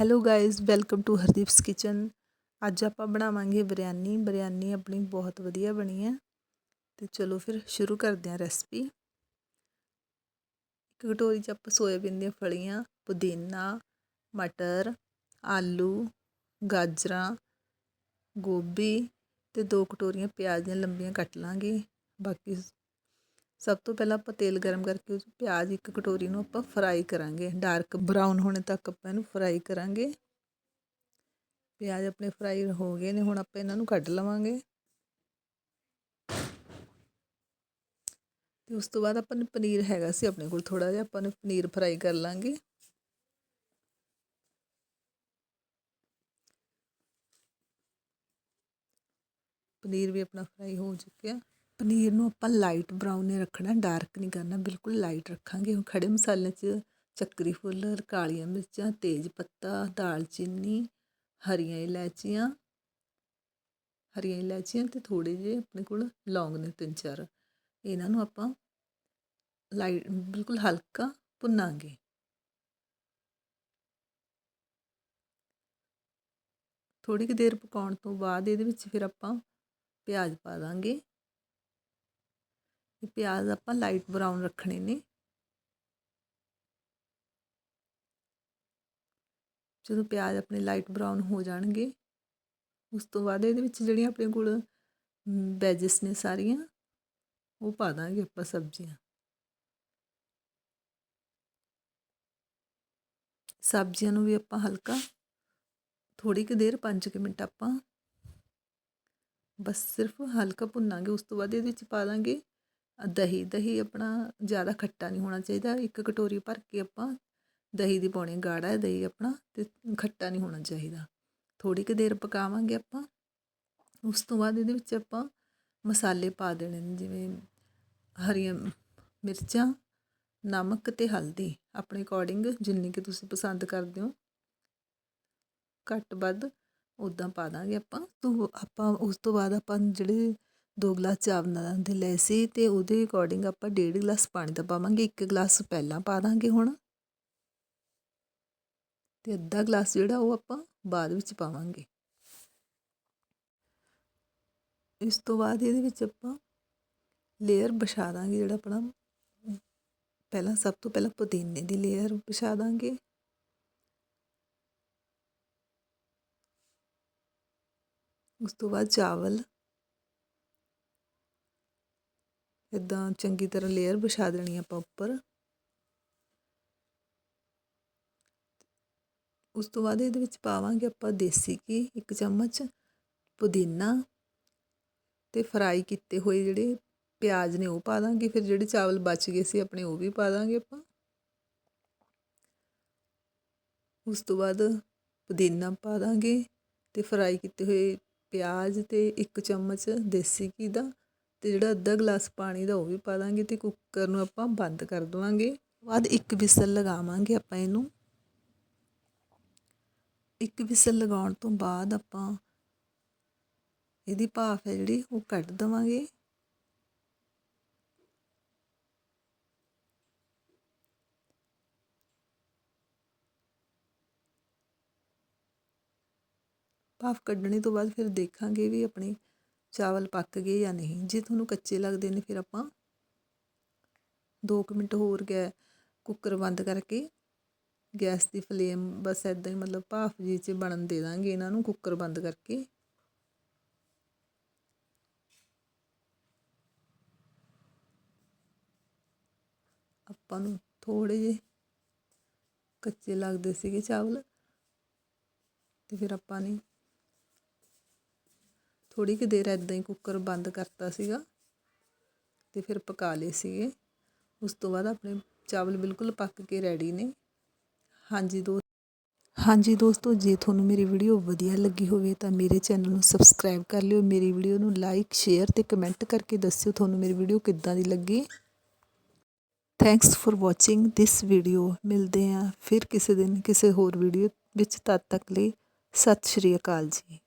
Hello guys welcome to Hardeep's kitchen ਅੱਜ ਆਪਾਂ ਬਣਾਵਾਂਗੇ ਬਿਰਿਆਨੀ। ਬਿਰਿਆਨੀ ਆਪਣੀ ਬਹੁਤ ਵਧੀਆ ਬਣੀ ਹੈ। ਤੇ ਚਲੋ ਫਿਰ ਸ਼ੁਰੂ ਕਰਦੇ ਹਾਂ ਰੈਸਪੀ ਇੱਕ ਕਟੋਰੀ 'ਚ ਆਪਾਂ ਸੋਇਆਬੀਨ ਦੀਆਂ ਫਲੀਆਂ, ਪੁਦੀਨਾ, ਮਟਰ, ਆਲੂ, ਗਾਜਰਾਂ, ਗੋਭੀ ਤੇ ਦੋ ਕਟੋਰੀਆਂ ਪਿਆਜ਼ ਦੀਆਂ ਲੰਬੀਆਂ ਕੱਟ ਲਾਂਗੇ। ਬਾਕੀ ਸਭ ਤੋਂ ਪਹਿਲਾਂ ਆਪਾਂ ਤੇਲ ਗਰਮ ਕਰਕੇ ਉਸ ਪਿਆਜ਼ ਇੱਕ ਕਟੋਰੀ ਨੂੰ ਆਪਾਂ ਫਰਾਈ ਕਰਾਂਗੇ। ਡਾਰਕ ਬਰਾਊਨ ਹੋਣੇ ਤੱਕ ਆਪਾਂ ਇਹਨੂੰ ਫਰਾਈ ਕਰਾਂਗੇ। ਪਿਆਜ਼ ਆਪਣੇ ਫਰਾਈ ਹੋ ਗਏ ਨੇ, ਹੁਣ ਆਪਾਂ ਇਹਨਾਂ ਨੂੰ ਕੱਢ ਲਵਾਂਗੇ। ਤੇ ਉਸ ਤੋਂ ਬਾਅਦ ਆਪਾਂ ਨੂੰ ਪਨੀਰ ਹੈਗਾ ਸੀ ਆਪਣੇ ਕੋਲ ਥੋੜਾ ਜਿਹਾ, ਆਪਾਂ ਨੇ ਪਨੀਰ ਫਰਾਈ ਕਰ ਲਾਂਗੇ। ਪਨੀਰ ਵੀ ਆਪਣਾ ਫਰਾਈ ਹੋ ਚੁੱਕਿਆ। ਪਨੀਰ ਨੂੰ ਆਪਾਂ ਲਾਈਟ ਬਰਾਊਨ ਨੇ ਰੱਖਣਾ ਡਾਰਕ ਨਹੀਂ ਕਰਨਾ, ਬਿਲਕੁਲ ਲਾਈਟ ਰੱਖਾਂਗੇ। ਹੁਣ ਖੜੇ ਮਸਾਲੇ 'ਚ ਚੱਕਰੀ ਫੁੱਲ, ਕਾਲੀਆਂ ਮਿਰਚਾਂ, ਤੇਜ ਪੱਤਾ ਦਾਲਚੀਨੀ ਹਰੀਆਂ ਇਲਾਚੀਆਂ ਹਰੀਆਂ ਇਲਾਚੀਆਂ ਤੇ ਥੋੜੇ ਜਿਹੇ ਆਪਣੇ ਕੋਲ ਲੌਂਗ ਨੇ ਤਿੰਨ ਚਾਰ। ਇਹਨਾਂ ਨੂੰ ਆਪਾਂ ਲਾਈਟ ਬਿਲਕੁਲ ਹਲਕਾ ਭੁੰਨਾਂਗੇ। ਥੋੜੀ ਕੁ ਦੇਰ ਪਕਾਉਣ ਤੋਂ ਬਾਅਦ ਇਹਦੇ ਵਿੱਚ ਫਿਰ ਆਪਾਂ ਪਿਆਜ਼ ਪਾ ਦਾਂਗੇ। ਤੇ ਪਿਆਜ਼ ਆਪਾਂ ਲਾਈਟ ਬਰਾਊਨ ਰੱਖਣੇ ਨੇ। ਜਦੋਂ ਪਿਆਜ਼ ਆਪਣੇ ਲਾਈਟ ਬਰਾਊਨ ਹੋ ਜਾਣਗੇ, ਉਸ ਤੋਂ ਬਾਅਦ ਇਹਦੇ ਵਿੱਚ ਜਿਹੜੀਆਂ ਆਪਣੇ ਕੋਲ ਵੈਜਸ ਨੇ ਸਾਰੀਆਂ, ਉਹ ਪਾ ਦਾਂਗੇ ਆਪਾਂ ਸਬਜ਼ੀਆਂ। ਸਬਜ਼ੀਆਂ ਨੂੰ ਵੀ ਆਪਾਂ ਹਲਕਾ ਥੋੜੀ ਕੁ ਦੇਰ 5 ਮਿੰਟ ਆਪਾਂ ਬਸ ਸਿਰਫ ਹਲਕਾ ਭੁੰਨਾਂਗੇ, ਉਸ ਤੋਂ ਬਾਅਦ ਇਹਦੇ ਵਿੱਚ ਪਾ ਦਾਂਗੇ ਦਹੀਂ ਦਹੀਂ ਆਪਣਾ ਜ਼ਿਆਦਾ ਖੱਟਾ ਨਹੀਂ ਹੋਣਾ ਚਾਹੀਦਾ, ਇੱਕ ਕਟੋਰੀ ਭਰ ਕੇ ਆਪਾਂ ਦਹੀਂ ਦੀ ਪਾਉਣੀ ਗਾੜਾ ਹੈ, ਦਹੀਂ ਆਪਣਾ ਅਤੇ ਖੱਟਾ ਨਹੀਂ ਹੋਣਾ ਚਾਹੀਦਾ। ਥੋੜ੍ਹੀ ਕੁ ਦੇਰ ਪਕਾਵਾਂਗੇ ਆਪਾਂ, ਉਸ ਤੋਂ ਬਾਅਦ ਇਹਦੇ ਵਿੱਚ ਆਪਾਂ ਮਸਾਲੇ ਪਾ ਦੇਣੇ ਨੇ, ਜਿਵੇਂ ਹਰੀਆਂ ਮਿਰਚਾਂ, ਨਮਕ ਤੇ ਹਲਦੀ। ਆਪਣੇ ਅਕੋਰਡਿੰਗ ਜਿੰਨੀ ਕਿ ਤੁਸੀਂ ਪਸੰਦ ਕਰਦੇ ਹੋ। ਘੱਟ ਵੱਧ ਉਦਾਂ ਪਾ ਦਾਂਗੇ ਆਪਾਂ, ਤੋਂ ਆਪਾਂ ਉਸ ਤੋਂ ਬਾਅਦ ਆਪਾਂ ਜਿਹੜੇ ਦੋ ਗਲਾਸ ਚਾਵਲਾਂ ਦੇ ਲਏ ਸੀ ਅਤੇ ਉਹਦੇ ਅਕੋਰਡਿੰਗ ਆਪਾਂ ਡੇਢ ਗਲਾਸ ਪਾਣੀ ਦਾ ਪਾਵਾਂਗੇ, ਇੱਕ ਗਲਾਸ ਪਹਿਲਾਂ ਪਾ ਦਾਂਗੇ ਹੁਣ। ਅਤੇ ਅੱਧਾ ਗਲਾਸ ਜਿਹੜਾ ਉਹ ਆਪਾਂ ਬਾਅਦ ਵਿੱਚ ਪਾਵਾਂਗੇ। ਇਸ ਤੋਂ ਬਾਅਦ ਇਹਦੇ ਵਿੱਚ ਆਪਾਂ ਲੇਅਰ ਵਿਛਾ ਦਾਂਗੇ ਜਿਹੜਾ ਆਪਣਾ ਪਹਿਲਾਂ ਸਭ ਤੋਂ ਪਹਿਲਾਂ ਪੁਦੀਨੇ ਦੀ ਲੇਅਰ ਵਿਛਾ ਦਾਂਗੇ। ਉਸ ਤੋਂ ਬਾਅਦ ਚਾਵਲ ਇੱਦਾਂ ਚੰਗੀ ਤਰ੍ਹਾਂ ਲੇਅਰ ਵਿਛਾ ਦੇਣੀ ਆਪਾਂ ਉੱਪਰ। ਉਸ ਤੋਂ ਬਾਅਦ ਇਹਦੇ ਵਿੱਚ ਪਾਵਾਂਗੇ ਆਪਾਂ ਦੇਸੀ ਘੀ, ਇੱਕ ਚਮਚ ਪੁਦੀਨਾ ਤੇ ਫਰਾਈ ਕੀਤੇ ਹੋਏ ਜਿਹੜੇ ਪਿਆਜ਼ ਨੇ ਉਹ ਪਾ ਦਾਂਗੇ। ਫਿਰ ਜਿਹੜੇ ਚਾਵਲ ਬਚ ਗਏ ਸੀ ਆਪਣੇ ਉਹ ਵੀ ਪਾ ਦਾਂਗੇ ਆਪਾਂ। ਉਸ ਤੋਂ ਬਾਅਦ ਪੁਦੀਨਾ ਪਾ ਦਾਂਗੇ ਤੇ ਫਰਾਈ ਕੀਤੇ ਹੋਏ ਪਿਆਜ਼ ਤੇ ਇੱਕ ਚਮਚ ਦੇਸੀ ਘੀ ਦਾ ਤੇ ਜਿਹੜਾ ਅੱਧਾ ਗਲਾਸ ਪਾਣੀ ਦਾ ਉਹ ਵੀ ਪਾ ਦਾਂਗੇ ਤੇ ਕੁੱਕਰ ਨੂੰ ਆਪਾਂ ਬੰਦ ਕਰ ਦਵਾਂਗੇ। ਬਾਅਦ ਇੱਕ ਵਿਸਲ ਲਗਾਵਾਂਗੇ ਆਪਾਂ ਇਹਨੂੰ। ਇੱਕ ਵਿਸਲ ਲਗਾਉਣ ਤੋਂ ਬਾਅਦ ਆਪਾਂ ਇਹਦੀ ਭਾਫ ਹੈ ਜਿਹੜੀ ਉਹ ਕੱਢ ਦਵਾਂਗੇ। ਭਾਫ ਕੱਢਣੇ ਤੋਂ ਬਾਅਦ ਫਿਰ ਦੇਖਾਂਗੇ ਵੀ ਆਪਣੇ ਚਾਵਲ ਪੱਕ ਗਏ ਜਾਂ ਨਹੀਂ? ਜੇ ਤੁਹਾਨੂੰ ਕੱਚੇ ਲੱਗਦੇ ਨੇ, ਫਿਰ ਆਪਾਂ 2 ਮਿੰਟ ਹੋਰ ਗੈ ਕੁੱਕਰ ਬੰਦ ਕਰਕੇ ਗੈਸ ਦੀ ਫਲੇਮ ਬਸ ਐਦਾਂ ਹੀ ਮਤਲਬ ਭਾਫ ਜੀ 'ਚ ਬਣਨ ਦੇ ਦਾਂਗੇ ਇਹਨਾਂ ਨੂੰ, ਕੁੱਕਰ ਬੰਦ ਕਰਕੇ। ਆਪਾਂ ਨੂੰ ਥੋੜੇ ਜਿਹੇ ਕੱਚੇ ਲੱਗਦੇ ਸੀਗੇ ਚਾਵਲ, ਤੇ ਫਿਰ ਆਪਾਂ ਨੇ ਥੋੜੀ ਕਿ ਦੇਰ ਐਦਾਂ ਹੀ ਕੁੱਕਰ ਬੰਦ ਕਰਤਾ ਸੀਗਾ ਤੇ ਫਿਰ ਪਕਾ ਲਏ ਸੀਗੇ। ਉਸ ਤੋਂ ਬਾਅਦ ਆਪਣੇ ਚਾਵਲ ਬਿਲਕੁਲ ਪੱਕ ਕੇ ਰੈਡੀ ਨੇ। ਹਾਂਜੀ ਦੋ ਹਾਂਜੀ ਦੋਸਤੋ, ਜੇ ਤੁਹਾਨੂੰ ਮੇਰੀ ਵੀਡੀਓ ਵਧੀਆ ਲੱਗੀ ਹੋਵੇ ਤਾਂ ਮੇਰੇ ਚੈਨਲ ਨੂੰ ਸਬਸਕ੍ਰਾਈਬ ਕਰ ਲਿਓ। ਮੇਰੀ ਵੀਡੀਓ ਨੂੰ ਲਾਈਕ ਸ਼ੇਅਰ ਤੇ ਕਮੈਂਟ ਕਰਕੇ ਦੱਸਿਓ ਤੁਹਾਨੂੰ ਮੇਰੀ ਵੀਡੀਓ ਕਿੱਦਾਂ ਦੀ ਲੱਗੀ। Thanks for watching this video ਮਿਲਦੇ ਆਂ ਫਿਰ ਕਿਸੇ ਦਿਨ ਕਿਸੇ ਹੋਰ ਵੀਡੀਓ ਵਿੱਚ। ਤਦ ਤੱਕ ਲਈ ਸਤਿ ਸ਼੍ਰੀ ਅਕਾਲ ਜੀ।